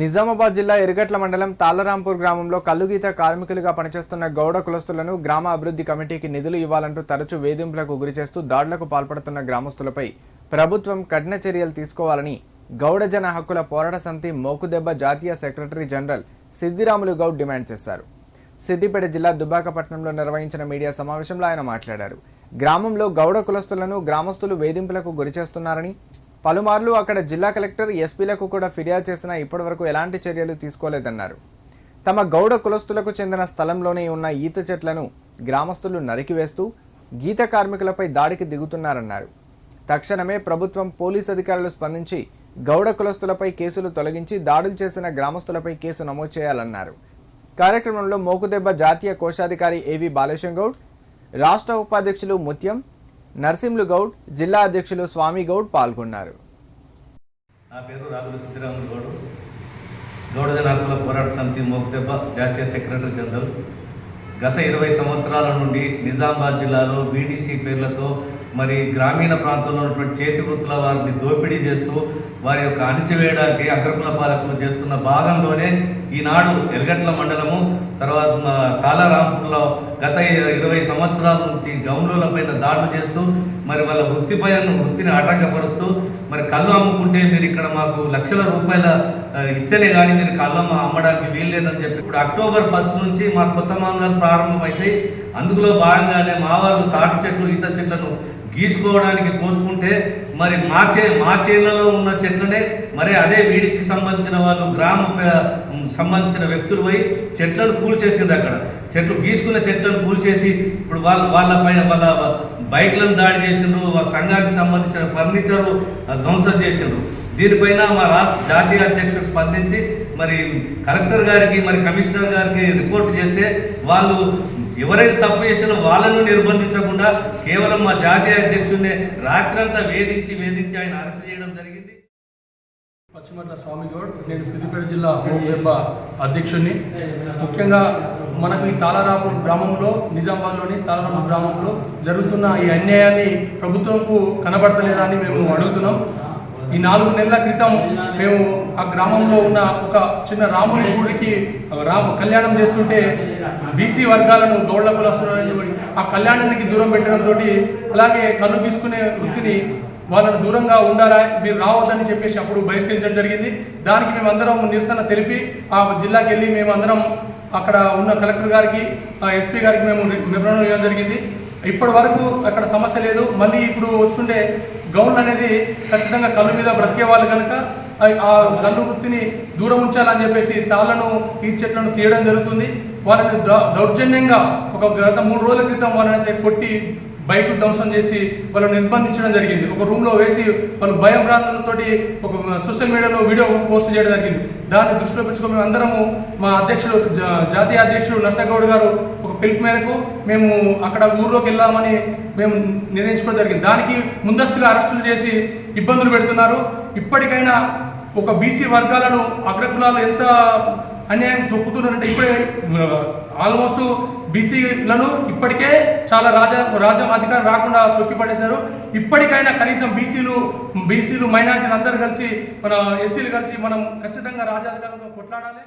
నిజామాబాద్ జిల్లా ఎరుగట్ల మండలం తాళరాంపూర్ గ్రామంలో కల్లుగీత కార్మికులుగా పనిచేస్తున్న గౌడ కులస్తులను గ్రామ అభివృద్ధి కమిటీకి నిధులు ఇవ్వాలంటూ తరచూ వేధింపులకు గురిచేస్తూ దాడులకు పాల్పడుతున్న గ్రామస్తులపై ప్రభుత్వం కఠిన చర్యలు తీసుకోవాలని గౌడ జన హక్కుల పోరాట సమితి మోకుదెబ్బ జాతీయ secretary general Siddiramulu Goud demand చేశారు. సిద్దిపేట జిల్లా దుబ్బాకపట్నంలో నిర్వహించిన మీడియా సమావేశంలో ఆయన మాట్లాడారు. గ్రామంలో గౌడ కులస్తులను గ్రామస్తులు వేధింపులకు గురిచేస్తున్నారని పలుమార్లు అక్కడ జిల్లా కలెక్టర్ ఎస్పీలకు కూడా ఫిర్యాదు చేసినా ఇప్పటివరకు ఎలాంటి చర్యలు తీసుకోలేదన్నారు. తమ గౌడ కులస్తులకు చెందిన స్థలంలోనే ఉన్న ఈత చెట్లను గ్రామస్తులు నరికివేస్తూ గీత కార్మికులపై దాడికి దిగుతున్నారన్నారు. తక్షణమే ప్రభుత్వం పోలీస్ అధికారులు స్పందించి గౌడ కులస్తులపై కేసులు తొలగించి దాడులు చేసిన గ్రామస్తులపై కేసు నమోదు చేయాలన్నారు. కార్యక్రమంలో మోకుదెబ్బ జాతీయ కోశాధికారి ఏవి బాలేశం గౌడ్ రాష్ట్ర ఉపాధ్యక్షులు ముత్యం నర్సింలు గౌడ్ జిల్లా అధ్యక్షులు స్వామి గౌడ్ పాల్గొన్నారు. నా పేరు రాగుల సిద్ధిరాములు గౌడు. గౌడజన హక్కుల పోరాట సమితి మోక్దెబ్బ జాతీయ సెక్రటరీ జనరల్. గత ఇరవై సంవత్సరాల నుండి నిజామాబాద్ జిల్లాలో బీడీసీ పేర్లతో మరి గ్రామీణ ప్రాంతంలో ఉన్నటువంటి చేతి వృత్తుల వారిని దోపిడీ చేస్తూ వారి యొక్క అణిచివేయడానికి అగ్రకుల పాలకులు చేస్తున్న భాగంలోనే ఈనాడు ఎరగట్ల మండలము తర్వాత మా తాళరాంపూర్లో గత ఇరవై సంవత్సరాల నుంచి గౌండుల పైన దాడులు చేస్తూ మరి వాళ్ళ వృత్తిపై వృత్తిని ఆటంకపరుస్తూ మరి కళ్ళు అమ్ముకుంటే మీరు ఇక్కడ మాకు లక్షల రూపాయల ఇస్తేనే కానీ మీరు కళ్ళు అమ్మ- అమ్మడానికి వీల్లేదని చెప్పి ఇప్పుడు అక్టోబర్ ఫస్ట్ నుంచి మా కొత్త మామూలు ప్రారంభమైతే అందులో భాగంగానే మా వాళ్ళు తాటి చెట్లు ఈత చెట్లను గీసుకోవడానికి కోసుకుంటే మరి మా చే మా చేలలో ఉన్న చెట్లనే మరి అదే వీడిసికి సంబంధించిన వాళ్ళు గ్రామ సంబంధించిన వ్యక్తులు పోయి చెట్లను కూల్చేసింది అక్కడ. చెట్లు గీసుకున్న చెట్లను కూల్చేసి ఇప్పుడు వాళ్ళ వాళ్ళ పైన వాళ్ళ బైక్లను దాడి చేసిండ్రు వాళ్ళ సంఘానికి సంబంధించిన ఫర్నిచరు ధ్వంసం చేసిండ్రు. దీనిపైన మా రాష్ట్ర జాతీయ అధ్యక్షుడు స్పందించి మరి కలెక్టర్ గారికి మరి కమిషనర్ గారికి రిపోర్ట్ చేస్తే వాళ్ళు ఎవరైతే తప్పు చేసినా వాళ్ళను నిర్బంధించకుండా కేవలం మా జాతీయ అధ్యక్షుడిని రాత్రంతా వేధించి వేధించి ఆయన అరెస్ట్ చేయడం జరిగింది. పశ్చిమట్ల స్వామి గౌడ్ నేను సిద్దిపేట జిల్లా దెబ్బ అధ్యక్షుడిని. ముఖ్యంగా మనకు ఈ తాళరాపూర్ గ్రామంలో నిజామాబాద్లోని తాళరాపూర్ గ్రామంలో జరుగుతున్న ఈ అన్యాయాన్ని ప్రభుత్వంకు కనబడతలేదని మేము అడుగుతున్నాం. ఈ నాలుగు నెలల క్రితం మేము ఆ గ్రామంలో ఉన్న ఒక చిన్న రాముని గుడికి రామ కళ్యాణం చేస్తుంటే బీసీ వర్గాలను గౌళ్ళ కులస్తులను ఆ కళ్యాణానికి దూరం పెట్టడంతో అలాగే కళ్ళు తీసుకునే వృత్తిని వాళ్ళను దూరంగా ఉండాలా మీరు రావద్దని చెప్పేసి అప్పుడు బహిష్కరించడం జరిగింది. దానికి మేమందరం నిరసన తెలిపి ఆ జిల్లాకి వెళ్ళి మేమందరం అక్కడ ఉన్న కలెక్టర్ గారికి ఆ ఎస్పీ గారికి మేము వివరణ ఇవ్వడం జరిగింది. ఇప్పటి వరకు అక్కడ సమస్య లేదు. మళ్ళీ ఇప్పుడు వస్తుండే గౌన్లు అనేది ఖచ్చితంగా కళ్ళు మీద బ్రతికే వాళ్ళు కనుక ఆ- గల్లు వృత్తిని దూరం ఉంచాలని చెప్పేసి తాళ్ళను ఈ చెట్లను తీయడం జరుగుతుంది. వాళ్ళని దౌర్జన్యంగా ఒక గత మూడు రోజుల క్రితం వాళ్ళని అయితే కొట్టి బైకులు ధ్వంసం చేసి వాళ్ళని నిర్బంధించడం జరిగింది. ఒక రూమ్లో వేసి వాళ్ళు భయభ్రాంతులతోటి ఒక సోషల్ మీడియాలో వీడియో పోస్ట్ చేయడం జరిగింది. దాన్ని దృష్టిలో పెంచుకొని మేము అందరము మా అధ్యక్షుడు జా- జాతీయ అధ్యక్షుడు నర్సగౌడ్ గారు పిలుపు మేరకు మేము అక్కడ ఊర్లోకి వెళ్ళామని మేము నిర్ణయించుకోవడం జరిగింది. దానికి ముందస్తుగా అరెస్టులు చేసి ఇబ్బందులు పెడుతున్నారు. ఇప్పటికైనా ఒక బీసీ వర్గాలను అగ్రకులాలు ఎంత అన్యాయం దొక్కుతున్నారంటే ఇప్పుడే ఆల్మోస్ట్ బీసీలను ఇప్పటికే చాలా రాజ రాజ్యం అధికారం రాకుండా తొక్కిపడేశారు ఇప్పటికైనా కనీసం బీసీలు బీసీలు మైనార్టీలు అందరూ కలిసి మన ఎస్సీలు కలిసి మనం ఖచ్చితంగా రాజాధికారంతో కొట్లాడాలి.